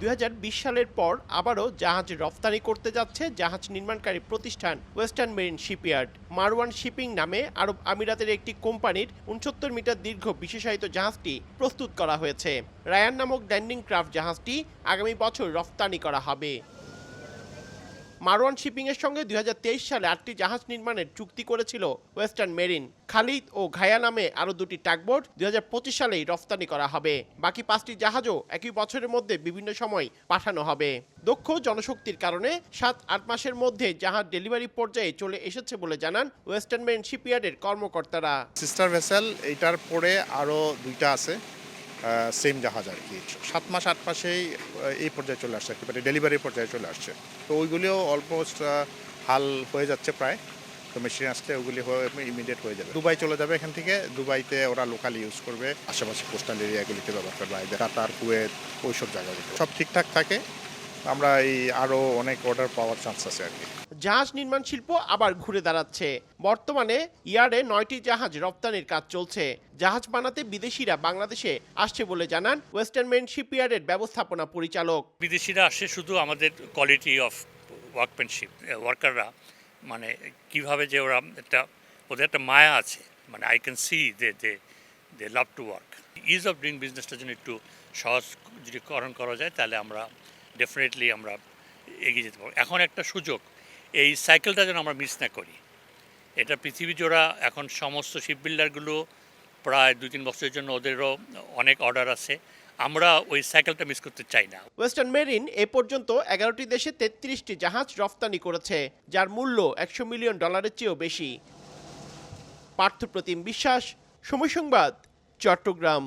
দু হাজার বিশ সালের পর আবারও জাহাজ রফতানি করতে যাচ্ছে জাহাজ নির্মাণকারী প্রতিষ্ঠান Western Marine shipyard. Marwan shipping নামে আরব আমিরাতের একটি কোম্পানির উনসত্তর মিটার দীর্ঘ বিশেষায়িত জাহাজটি প্রস্তুত করা হয়েছে। রায়ান নামক ল্যান্ডিং ক্রাফট জাহাজটি আগামী বছর রফতানি করা হবে। মারওয়ান শিপিং এর সঙ্গে দু হাজার তেইশ সালে আটটি জাহাজ নির্মাণের চুক্তি করেছিল ওয়েস্টার্ন মেরিন। খালিদ ও ঘায়া নামে আরও দুটি টাগবোট দুই সালেই রফতানি করা হবে। বাকি পাঁচটি জাহাজও একই বছরের মধ্যে বিভিন্ন সময় পাঠানো হবে। দক্ষ জনশক্তির কারণে সাত আট মাসের মধ্যে জাহাজ ডেলিভারি পর্যায়ে চলে এসেছে বলে জানান ওয়েস্টার্ন মেরিন শিপইয়ার্ডের কর্মকর্তারা। সিস্টার ভেসেল এটার পরে আরও দুইটা আছে। সেম জাহাজ আর কি। সাত মাস, আট মাসেই এই পর্যায়ে চলে আসছে আর একেবারে ডেলিভারি পর্যায়ে চলে আসছে। তো ওইগুলিও অলমোস্ট হাল হয়ে যাচ্ছে প্রায়। তো মেশিন আসলে ওগুলি ইমিডিয়েট হয়ে যাবে। দুবাই চলে যাবে এখান থেকে। দুবাইতে ওরা লোকাল ইউজ করবে। আশেপাশে কোস্টাল এরিয়াগুলিতে ব্যবহার করবে। কাতার কুয়েত ওইসব জায়গাগুলো। সব ঠিকঠাক থাকে। আমরা এই আরও অনেক অর্ডার পাওয়ার চান্স আছে আর কি। জাহাজ নির্মাণ শিল্প আবার ঘুরে দাঁড়াচ্ছে। বর্তমানে ইয়ার্ডে নয়টি জাহাজ রপ্তানির কাজ চলছে। জাহাজ বানাতে বিদেশিরা বাংলাদেশে আসছে বলে জানান ওয়েস্টার্ন মেন শিপইয়ার্ডের ব্যবস্থাপনা পরিচালক। বিদেশিরা আসে শুধু আমাদের কোয়ালিটি অফ ওয়ার্কম্যানশিপ ওয়ার্কাররা মানে কীভাবে যে ওরা একটা, ওদের একটা মায়া আছে। মানে I can see the the the love to work is of doing বিজনেসটা যেন একটু সহজ যদি করণ করা যায়, তাহলে আমরা ডেফিনেটলি আমরা এগিয়ে যেতে পারব। এখন একটা সুযোগ এই সাইকেলটা যেন আমরা মিস না করি। এটা পৃথিবী জোড়া, এখন সমস্ত শিপ বিল্ডারগুলো প্রায় দুই তিন বছরের জন্য ওদেরও অনেক অর্ডার আছে। আমরা ওই সাইকেলটা মিস করতে চাই না। ওয়েস্টার্ন মেরিন এ পর্যন্ত এগারোটি দেশে তেত্রিশটি জাহাজ রফতানি করেছে, যার মূল্য একশো মিলিয়ন ডলারের চেয়েও বেশি। পার্থপ্রতিম বিশ্বাস, সময় সংবাদ, চট্টগ্রাম।